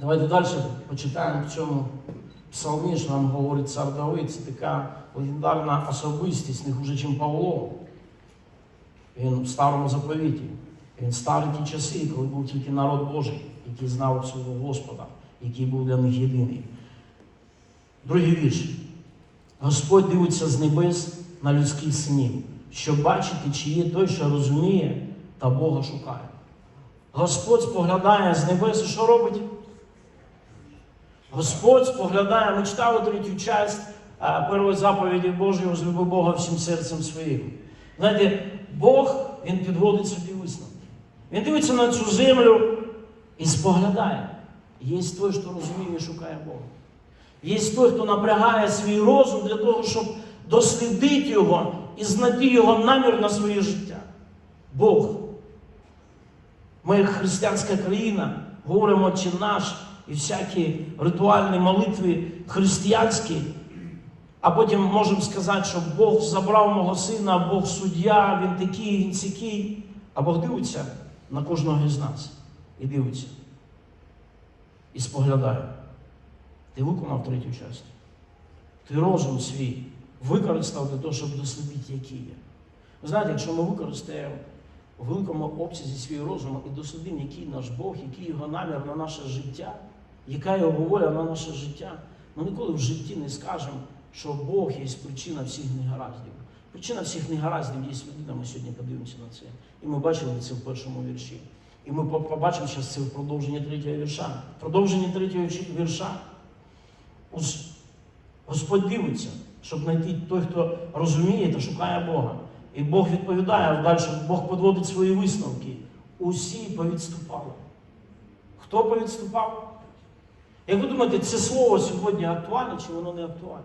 Давайте далі почитаємо в цьому псалмі, що нам говорить цар Давид. Це така легендарна особистість, не хуже, ніж Павло. Він в старому заповіті. Він старі ті часи, коли був тільки народ Божий, який знав свого Господа, який був для них єдиний. Другий вірш. Господь дивиться з небес на людських синів, щоб бачити, чи є той, що розуміє та Бога шукає. Господь споглядає з небес що робить? Господь споглядає, ми читали третю часть першої заповіді Божої, возлюби Бога всім серцем своїм. Знаєте, Бог Він підводить собі висновки. Він дивиться на цю землю і споглядає. Є той, хто розуміє і шукає Бога. Є той, хто напрягає свій розум для того, щоб дослідити його і знайти його намір на своє життя. Бог. Ми, християнська країна, говоримо чи наш і всякі ритуальні молитви християнські, а потім можемо сказати, що Бог забрав мого сина, Бог суддя, він такий, він сякий. А Бог дивиться на кожного з нас і дивиться. І споглядає. Ти виконав третю частину. Ти розум свій використав для того, щоб дослідити, який є. Ви знаєте, якщо ми використаємо у великому обсязі свій розум і дослідимо, який наш Бог, який його намір на наше життя, яка його воля на наше життя, ми ніколи в житті не скажемо, що Бог є причина всіх негараздів. Причина всіх негараздів є людина, ми сьогодні подивимося на це. І ми бачили це в першому вірші. І ми побачимо зараз це в продовженні третього вірша. В продовженні третього вірша Господь дивиться, щоб знайти той, хто розуміє та шукає Бога. І Бог відповідає далі, Бог підводить свої висновки. Усі повідступали. Хто повідступав? Як ви думаєте, це слово сьогодні актуальне чи воно не актуальне?